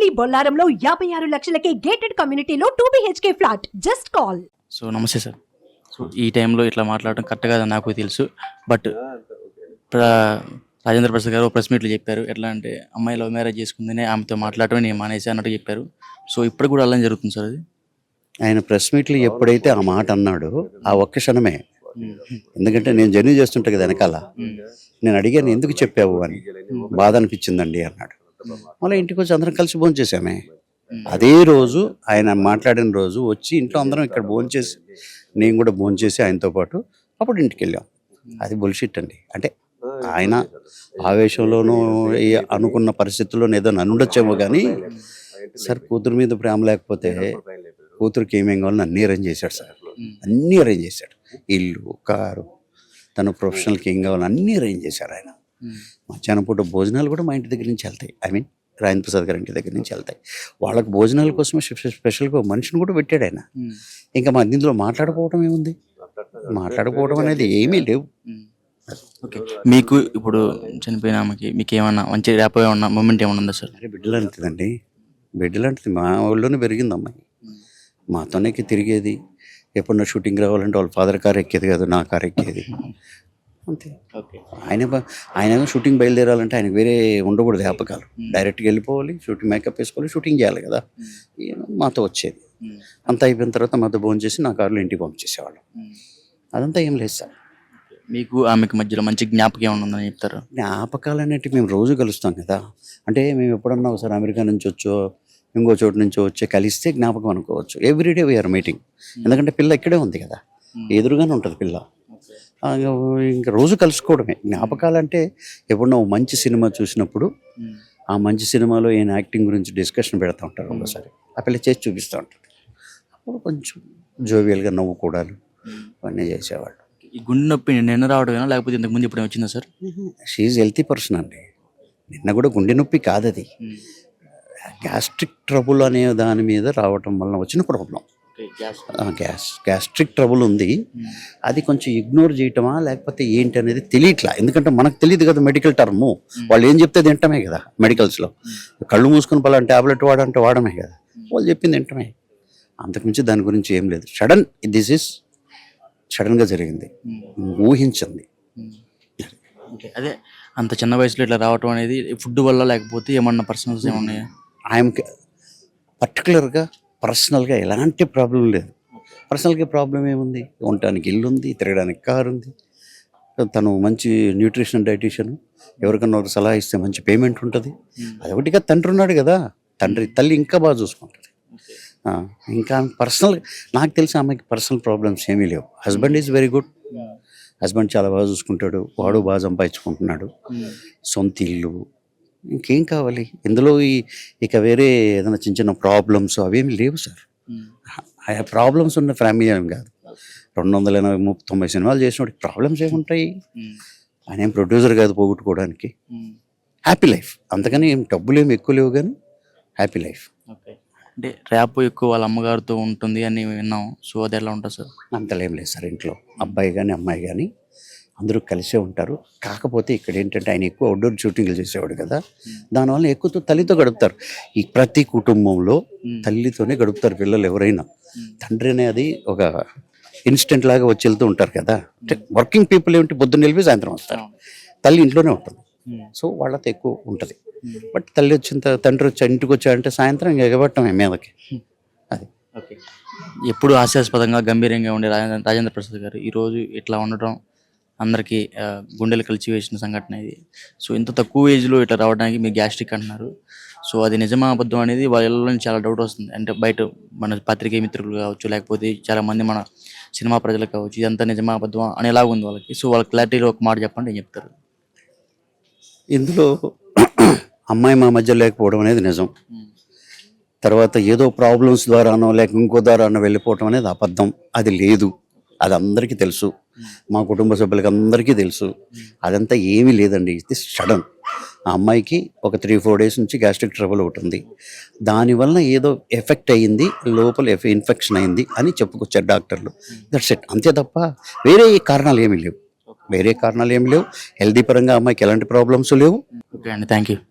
Only బొల్లారంలో యాభై ఆరు లక్షలకే గేటెడ్ కమ్యూనిటీలో two BHK flat just call so నమస్తే సార్. సో ఈ టైంలో ఇట్లా మాట్లాడడం కరెక్ట్ కాదని నాకు తెలుసు. బట్ రాజేంద్ర ప్రసాద్ గారు ప్రెస్ మీట్లో చెప్పారు. ఎట్లా అంటే అమ్మాయి లవ్ మ్యారేజ్ చేసుకుందని ఆమెతో మాట్లాడటమే నేను మానేసి అన్నట్టు చెప్పారు. సో ఇప్పుడు కూడా అలానే జరుగుతుంది సార్ అది? ఆయన ప్రెస్ మీట్లు ఎప్పుడైతే ఆ మాట అన్నాడో ఆ ఒక్క క్షణమే. ఎందుకంటే నేను జర్నీ చేస్తుంటా కదా వెనకాల. నేను అడిగాను ఎందుకు చెప్పావు? అని. బాధ అనిపించిందండి అన్నాడు. మళ్ళీ ఇంటికి వచ్చి అందరం కలిసి భోజనం చేసామే అదే రోజు ఆయన మాట్లాడిన రోజు వచ్చి ఇంట్లో అందరం ఇక్కడ భోజనం చేసి నేను కూడా భోజనం చేసి ఆయనతో పాటు అప్పుడు ఇంటికి వెళ్ళాం. అది బుల్షిట్ అండి. అంటే ఆయన ఆవేశంలోనూ అనుకున్న పరిస్థితుల్లో ఏదో నన్నుండొచ్చేమో కానీ సార్ కూతురు మీద ప్రేమ లేకపోతే కూతురికి ఏమేం కావాలో అన్నీ అరేంజ్ చేశాడు సార్. అన్నీ అరేంజ్ చేశాడు. ఇల్లు కారు తన ప్రొఫెషనల్కి ఏం కావాలో అన్నీ అరేంజ్ చేశారు ఆయన. మధ్యాహ్నం పూట భోజనాలు కూడా మా ఇంటి దగ్గర నుంచి వెళ్తాయి. ఐ మీన్ రాజేంద్ర ప్రసాద్ గారి ఇంటి దగ్గర నుంచి వెళ్తాయి. వాళ్ళకి భోజనాల కోసం స్పె- స్పెషల్గా మనిషిని కూడా పెట్టాడు ఆయన. ఇంకా మా ఇందులో మాట్లాడుకోవడం ఏముంది? మాట్లాడుకోవడం అనేది ఏమీ లేవు. ఓకే. మీకు ఇప్పుడు చనిపోయిన ఆమెకి మీకు ఏమన్నా మంచి ర్యాప్ ఏమన్నా మూమెంట్ ఏమన్నా ఉందా సార్? అరే బిడ్డ లాంటిదండి. బిడ్డ లాంటిది మా ఊళ్ళోనే పెరిగింది అమ్మాయి మాతోనే తిరిగేది. ఎప్పుడన్నా షూటింగ్ రావాలంటే వాళ్ళ ఫాదర్ కార్ ఎక్కేది కాదు నా కార్ ఎక్కేది. అంతే. ఓకే. ఆయన ఆయన షూటింగ్ బయలుదేరాలంటే ఆయనకు వేరే ఉండకూడదు వ్యాపకాలు డైరెక్ట్గా వెళ్ళిపోవాలి షూటింగ్ మేకప్ వేసుకోవాలి షూటింగ్ చేయాలి కదా. మాతో వచ్చేది. అంతా అయిపోయిన తర్వాత మాతో భోజనం చేసి నా కారులో ఇంటికి పంపించేసేవాళ్ళం. అదంతా ఏం లేదు సార్. మీకు ఆమెకి మధ్యలో మంచి జ్ఞాపకం ఏమన్నా ఉందని చెప్తారు? జ్ఞాపకాలు అనేటివి మేము రోజు కలుస్తాం కదా. అంటే మేము ఎప్పుడన్నా ఒకసారి అమెరికా నుంచి వచ్చో ఇంకో చోటు నుంచి వచ్చి కలిస్తే జ్ఞాపకం అనుకోవచ్చు. ఎవ్రీడే వీఆర్ మీటింగ్ ఎందుకంటే పిల్ల ఇక్కడే ఉంది కదా. ఎదురుగానే ఉంటుంది పిల్ల. ఇంకా రోజు కలుసుకోవడమే. జ్ఞాపకాలు అంటే ఎప్పుడన్నా మంచి సినిమా చూసినప్పుడు ఆ మంచి సినిమాలో ఈయన యాక్టింగ్ గురించి డిస్కషన్ పెడతా ఉంటారు ఒకసారి ఆ పిల్ల చేసి చూపిస్తూ ఉంటారు అప్పుడు కొంచెం జోవియల్గా నవ్వుకోవడాలు అవన్నీ చేసేవాళ్ళు. ఈ గుండె నొప్పి నిన్న రావడమేనా లేకపోతే ఇంతకు ముందు ఎప్పుడైనా వచ్చిందా సార్? షీఈ్ హెల్తీ పర్సన్ అండి. నిన్న కూడా గుండె నొప్పి కాదది. గ్యాస్ట్రిక్ ట్రబుల్ అనే దాని మీద రావటం వలన వచ్చిన ప్రాబ్లం. గ్యాస్ గ్యాస్ట్రిక్ ట్రబుల్ ఉంది. అది కొంచెం ఇగ్నోర్ చేయటమా లేకపోతే ఏంటి అనేది తెలియట్లా? ఎందుకంటే మనకు తెలియదు కదా మెడికల్ టర్మ్. వాళ్ళు ఏం చెప్తే తింటమే కదా మెడికల్స్లో. కళ్ళు మూసుకుని పలానా ట్యాబ్లెట్ వాడంటే వాడమే కదా. వాళ్ళు చెప్పింది తింటమే అంతకుమించి దాని గురించి ఏం లేదు. సడన్ దిస్ ఇస్ సడన్గా జరిగింది. ఊహించింది. అదే అంత చిన్న వయసులో ఇట్లా రావటం అనేది ఫుడ్ వల్ల లేకపోతే ఏమన్నా పర్సనల్స్ ఏమన్నాయా ఆయనకి పర్టికులర్గా పర్సనల్గా ఎలాంటి ప్రాబ్లం లేదు. పర్సనల్గా ప్రాబ్లం ఏముంది? ఉండటానికి ఇల్లు ఉంది తిరగడానికి కారు ఉంది తను మంచి న్యూట్రిషన్ డైటీషియన్. ఎవరికన్నా ఒక సలహా ఇస్తే మంచి పేమెంట్ ఉంటుంది. అదొకటిగా తండ్రి ఉన్నాడు కదా. తండ్రి తల్లి ఇంకా బాగా చూసుకుంటుంది. ఇంకా పర్సనల్ నాకు తెలిసి ఆమెకి పర్సనల్ ప్రాబ్లమ్స్ ఏమీ లేవు. Husband is very good. Husband చాలా బాగా చూసుకుంటాడు. వాడు బాగా సంపాదించుకుంటున్నాడు. సొంత ఇల్లు ఇంకేం కావాలి? ఇందులో ఈ ఇక వేరే ఏదైనా చిన్న చిన్న ప్రాబ్లమ్స్ అవేమి లేవు సార్ ఆ ప్రాబ్లమ్స్ ఉన్న ఫ్యామిలీ ఏం కాదు. రెండు వందల ఎనభై ముప్పై తొంభై సినిమాలు చేసినప్పుడు ప్రాబ్లమ్స్ ఏముంటాయి? ఆయన ఏం ప్రొడ్యూసర్ కాదు పోగొట్టుకోవడానికి. హ్యాపీ లైఫ్ అంతకని ఏం డబ్బులు ఏమి ఎక్కువ లేవు కానీ హ్యాపీ లైఫ్ అంటే ర్యాప్ ఎక్కువ వాళ్ళ అమ్మగారితో ఉంటుంది అని విన్నాం. సో అది ఎలా ఉంటుంది సార్ అంతలేం లేదు సార్ ఇంట్లో. అబ్బాయి కానీ అమ్మాయి కానీ అందరూ కలిసే ఉంటారు. కాకపోతే ఇక్కడ ఏంటంటే ఆయన ఎక్కువ అవుట్డోర్ షూటింగ్లు చేసేవాడు కదా. దానివల్ల ఎక్కువ తల్లితో గడుపుతారు. ఈ ప్రతి కుటుంబంలో తల్లితోనే గడుపుతారు పిల్లలు ఎవరైనా. తండ్రి అనేది ఒక ఇన్స్టెంట్ లాగా వచ్చి వెళ్తూ ఉంటారు కదా. అంటే వర్కింగ్ పీపుల్ ఏమిటి? పొద్దున్న వెళ్ళి సాయంత్రం వస్తారు. తల్లి ఇంట్లోనే ఉంటుంది. సో వాళ్ళతో ఎక్కువ ఉంటుంది. బట్ తల్లి వచ్చిన తర్వాత తండ్రి వచ్చి ఇంటికి వచ్చాడంటే సాయంత్రం ఇంకా ఎగబట్టమే మీదకి. అది. ఓకే. ఎప్పుడు హాస్యాస్పదంగా గంభీరంగా ఉండే రాజేంద్ర రాజేంద్ర ప్రసాద్ గారు ఈరోజు ఇట్లా ఉండటం? అందరికీ గుండెలు కలిసి వేసిన సంఘటన ఇది. సో ఇంత తక్కువ ఏజ్లో ఇట్లా రావడానికి మీరు గ్యాస్ట్రిక్ అంటున్నారు. సో అది నిజమా అబద్ధం అనేది వాళ్ళలో చాలా డౌట్ వస్తుంది. అంటే బయట మన పత్రికే మిత్రులు కావచ్చు లేకపోతే చాలా మంది మన సినిమా ప్రజలు కావచ్చు ఇదంతా నిజమా అబద్ధమా అనేలాగా ఉంది వాళ్ళకి. సో వాళ్ళ క్లారిటీలో ఒక మాట చెప్పండి ఏం చెప్తారు? ఇందులో అమ్మాయి మా మధ్య లేకపోవడం అనేది నిజం. తర్వాత ఏదో ప్రాబ్లమ్స్ ద్వారానో లేక ఇంకో ద్వారానో వెళ్ళిపోవటం అనేది అబద్ధం. అది లేదు. అది అందరికీ తెలుసు. మా కుటుంబ సభ్యులకి అందరికీ తెలుసు. అదంతా ఏమీ లేదండి. ఇది సడన్. ఆ అమ్మాయికి ఒక త్రీ ఫోర్ డేస్ నుంచి గ్యాస్ట్రిక్ ట్రబుల్ ఒకటి ఉంది. దానివల్ల ఏదో ఎఫెక్ట్ అయ్యింది లోపల ఇన్ఫెక్షన్ అయింది అని చెప్పుకొచ్చారు డాక్టర్లు. దట్స్ ఇట్ అంతే తప్ప వేరే కారణాలు ఏమీ లేవు. వేరే కారణాలు ఏమి లేవు. హెల్దీ పరంగా అమ్మాయికి ఎలాంటి ప్రాబ్లమ్స్ లేవు. ఓకే అండి. Thank you